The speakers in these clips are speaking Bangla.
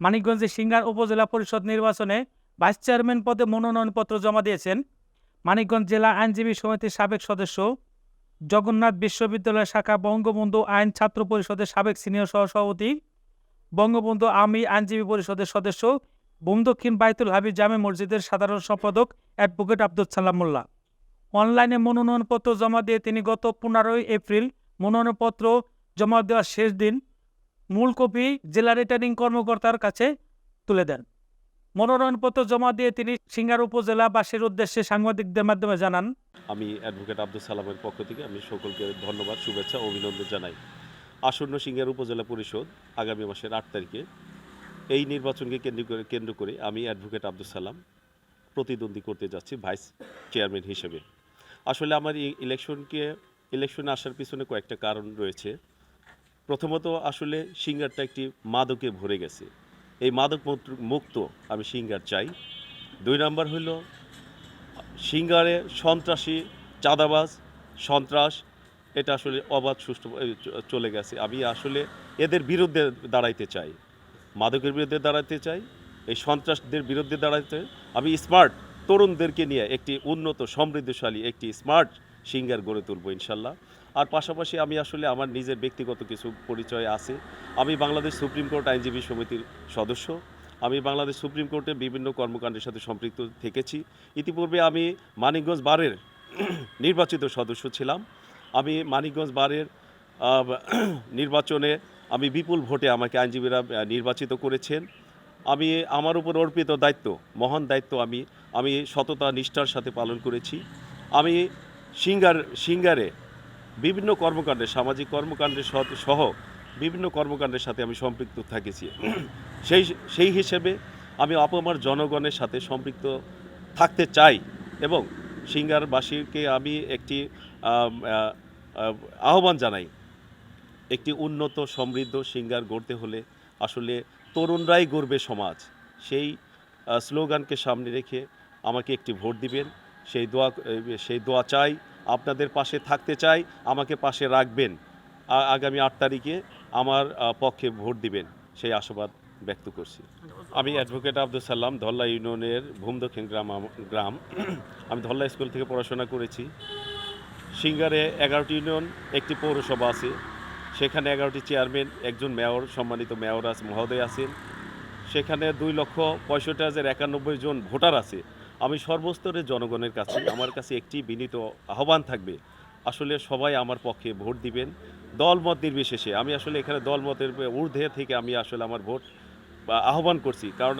মানিকগঞ্জে সিঙ্গার উপজেলা পরিষদ নির্বাচনে ভাইস চেয়ারম্যান পদে মনোনয়নপত্র জমা দিয়েছেন মানিকগঞ্জ জেলা আইনজীবী সমিতির সাবেক সদস্য। জগন্নাথ বিশ্ববিদ্যালয় শাখা বঙ্গবন্ধু আইন ছাত্র পরিষদের সাবেক সিনিয়র সহসভাপতি বঙ্গবন্ধু আমি আইনজীবী পরিষদের সদস্য বোম দক্ষিণ বাইতুল হাবিব জামে মসজিদের সাধারণ সম্পাদক অ্যাডভোকেট আব্দুল সালাম মোল্লা। অনলাইনে মনোনয়নপত্র জমা দিয়ে তিনি গত পনেরোই এপ্রিল মনোনয়নপত্র জমা দেওয়ার শেষ দিন মূল কপি জেলা রিটার্নিং কর্মকর্তার কাছে তুলে দেন। মনোনয়নপত্র জমা দিয়ে তিনি সিঙ্গার উপজেলাবাসীর উদ্দেশ্যে সাংবাদিকদের মাধ্যমে জানান, আমি অ্যাডভোকেট আব্দুল সালামের পক্ষ থেকে আমি সকলকে ধন্যবাদ, শুভেচ্ছা অভিনন্দন জানাই। আসন্ন সিঙ্গার উপজেলা পরিষদ আগামী মাসের আট তারিখে এই নির্বাচনকে কেন্দ্র করে কেন্দ্র করে আমি অ্যাডভোকেট আব্দুল সালাম প্রতিদ্বন্দ্বী করতে যাচ্ছি ভাইস চেয়ারম্যান হিসেবে। আসলে আমার ইলেকশনকে, ইলেকশনে আসার পিছনে কয়েকটা কারণ রয়েছে। প্রথমত আসলে সিঙ্গারটা একটি মাদকে ভরে গেছে। এই মাদক মুক্ত- আমি সিঙ্গার চাই। দুই নাম্বার হলো সিঙ্গারে সন্ত্রাসী, চাঁদাবাজ, সন্ত্রাস, এটা আসলে অবাধ, সুষ্ঠু চলে গেছে। আমি আসলে এদের বিরুদ্ধে দাঁড়াইতে চাই। মাদকের বিরুদ্ধে দাঁড়াতে চাই, এই সন্ত্রাসদের বিরুদ্ধে দাঁড়াতে আমি স্মার্ট তরুণদেরকে নিয়ে একটি উন্নত, সমৃদ্ধশালী, একটি স্মার্ট সিঙ্গার গড়ে তুলব ইনশাল্লাহ। আর পাশাপাশি আমি আসলে আমার নিজের ব্যক্তিগত কিছু পরিচয় আছে। আমি বাংলাদেশ সুপ্রিম কোর্ট আইনজীবী সমিতির সদস্য। আমি বাংলাদেশ সুপ্রিম কোর্টে বিভিন্ন কর্মকাণ্ডের সাথে সম্পৃক্ত থেকেছি। ইতিপূর্বে আমি মানিকগঞ্জ বারের নির্বাচিত সদস্য ছিলাম। আমি মানিকগঞ্জ বারের নির্বাচনে আমি বিপুল ভোটে আমাকে আইনজীবীরা নির্বাচিত করেছেন। আমি, আমার উপর অর্পিত দায়িত্ব, মহান দায়িত্ব আমি আমি সততা, নিষ্ঠার সাথে পালন করেছি। আমি সিঙ্গার, সিঙ্গারে বিভিন্ন কর্মকাণ্ডে, সামাজিক কর্মকাণ্ডের সহ- বিভিন্ন কর্মকাণ্ডের সাথে আমি সম্পৃক্ত থাকেছি। সেই সেই হিসেবে আমি অপমার জনগণের সাথে সম্পৃক্ত থাকতে চাই এবং সিঙ্গারবাসীকে আমি একটি আহ্বান জানাই, একটি উন্নত, সমৃদ্ধ সিঙ্গার গড়তে হলে আসলে তরুণরাই গড়বে সমাজ। সেই স্লোগানকে সামনে রেখে আমাকে একটি ভোট দিবেন। সেই দোয়া সেই দোয়া চাই আপনাদের পাশে থাকতে চাই, আমাকে পাশে রাখবেন। আগামী আট তারিখে আমার পক্ষে ভোট দিবেন, সেই আশাবাদ ব্যক্ত করছি। আমি অ্যাডভোকেট আব্দুল সাল্লাম ধল্লা ইউনিয়নের ভূম দক্ষিণ গ্রাম গ্রাম। আমি ধল্লা স্কুল থেকে পড়াশোনা করেছি। সিঙ্গারে এগারোটি ইউনিয়ন, একটি পৌরসভা আছে। সেখানে এগারোটি চেয়ারম্যান, একজন মেয়র, সম্মানিত মেয়র আছে মহোদয় আছেন। সেখানে দুই লক্ষ পঁয়ষট্টি হাজার একানব্বই জন ভোটার আছে। আমি সর্বস্তরের জনগণের কাছে, আমার কাছে একটি বিনীত আহ্বান থাকবে। আসলে সবাই আমার পক্ষে ভোট দিবেন। দলমত নির্বিশেষে। আমি আসলে এখানে দলমতের ঊর্ধ্বে থেকে আমি আসলে আমার ভোট আহ্বান করছি। কারণ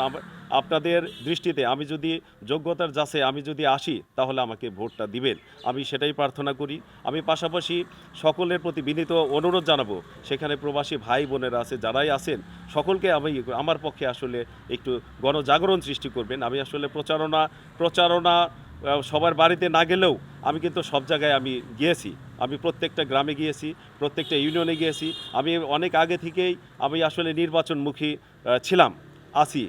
আপনাদের দৃষ্টিতে আমি যদি যোগ্যতার যাচে আমি যদি আসি, তাহলে আমাকে ভোটটা দিবেন। আমি সেটাই প্রার্থনা করি। আমি পাশাপাশি সকলের প্রতি বিনীত অনুরোধ জানাব, সেখানে প্রবাসী ভাই বোনেরা আছে, যারাই আছেন, সকলকে আমি আমার পক্ষে আসলে একটু গণজাগরণ সৃষ্টি করবেন। আমি আসলে প্রচারণা প্রচারণা সবার বাড়িতে না গেলেও আমি কিন্তু সব জায়গায় আমি গিয়েছি। আমি প্রত্যেকটা গ্রামে গিয়েছি, প্রত্যেকটা ইউনিয়নে গিয়েছি। আমি অনেক আগে থেকেই আমি আসলে নির্বাচনমুখী ছিলাম, আছি।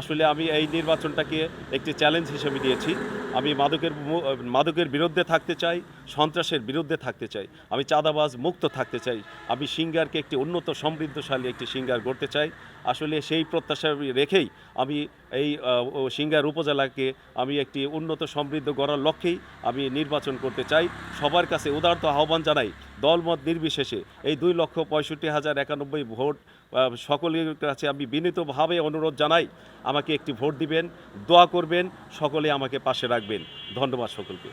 আসলে আমি এই নির্বাচনটাকে একটি চ্যালেঞ্জ হিসেবে দিয়েছি। আমি মাদকের মাদকের বিরুদ্ধে থাকতে চাই, সন্ত্রাসের বিরুদ্ধে থাকতে চাই। আমি চাঁদাবাজ মুক্ত থাকতে চাই। আমি সিঙ্গারকে একটি উন্নত, সমৃদ্ধশালী একটি সিঙ্গার গড়তে চাই। আসলে সেই প্রত্যাশা রেখেই আমি এই সিঙ্গার উপজেলাকে আমি একটি উন্নত সমৃদ্ধ গড়ার লক্ষ্যেই আমি নির্বাচন করতে চাই। সবার কাছে উদারত আহ্বান জানাই, দলমত নির্বিশেষে এই দুই লক্ষ পঁয়ষট্টি হাজার একানব্বই ভোট সকলের কাছে আমি বিনীতভাবে অনুরোধ জানাই, আমাকে একটি ভোট দিবেন, দোয়া করবেন, সকলে আমাকে পাশে রাখবেন। ধন্যবাদ সকলকে।